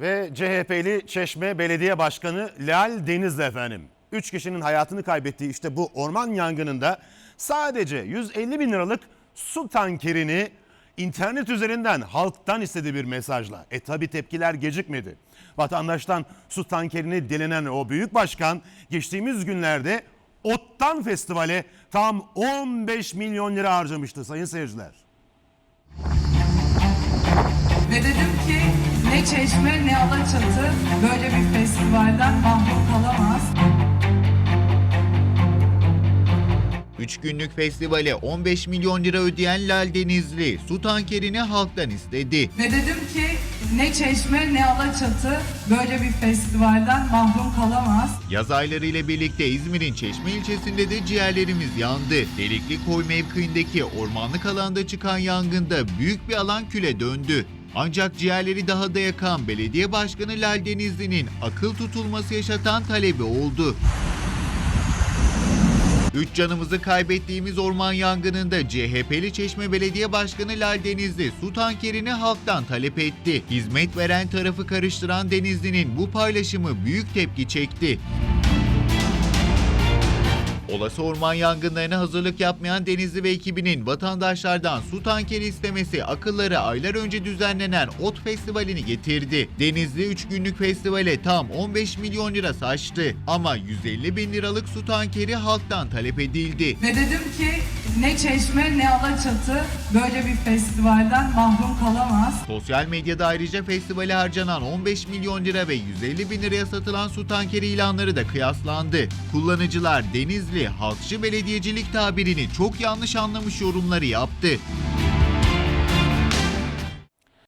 Ve CHP'li Çeşme Belediye Başkanı Lal Denizli efendim. Üç kişinin hayatını kaybettiği işte bu orman yangınında sadece 150 bin liralık su tankerini internet üzerinden halktan istediği bir mesajla. E tabi tepkiler gecikmedi. Vatandaştan su tankerini dilenen o büyük başkan geçtiğimiz günlerde Ottan Festivale tam 15 milyon lira harcamıştı sayın seyirciler. Ve dedim ki ne Çeşme ne Alaçatı böyle bir festivalden mahrum kalamaz. 3 günlük festivale 15 milyon lira ödeyen Lal Denizli su tankerini halktan istedi. Ve dedim ki ne Çeşme ne Alaçatı böyle bir festivalden mahrum kalamaz. Yaz ayları ile birlikte İzmir'in Çeşme ilçesinde de ciğerlerimiz yandı. Delikli Koy mevkiindeki ormanlık alanda çıkan yangında büyük bir alan küle döndü. Ancak ciğerleri daha da yakan belediye başkanı Lal Denizli'nin akıl tutulması yaşatan talebi oldu. Üç canımızı kaybettiğimiz orman yangınında CHP'li Çeşme Belediye Başkanı Lal Denizli su tankerini halktan talep etti. Hizmet veren tarafı karıştıran Denizli'nin bu paylaşımı büyük tepki çekti. Olası orman yangınlarına hazırlık yapmayan Denizli ve ekibinin vatandaşlardan su tankeri istemesi akıllara aylar önce düzenlenen Ot Festivali'ni getirdi. Denizli 3 günlük festivale tam 15 milyon lira saçtı ama 150 bin liralık su tankeri halktan talep edildi. Ve dedim ki ne Çeşme ne Alaçatı böyle bir festivalden mahrum kalamaz. Sosyal medyada ayrıca festivale harcanan 15 milyon lira ve 150 bin liraya satılan su tankeri ilanları da kıyaslandı. Kullanıcılar Denizli halkçı belediyecilik tabirini çok yanlış anlamış yorumları yaptı.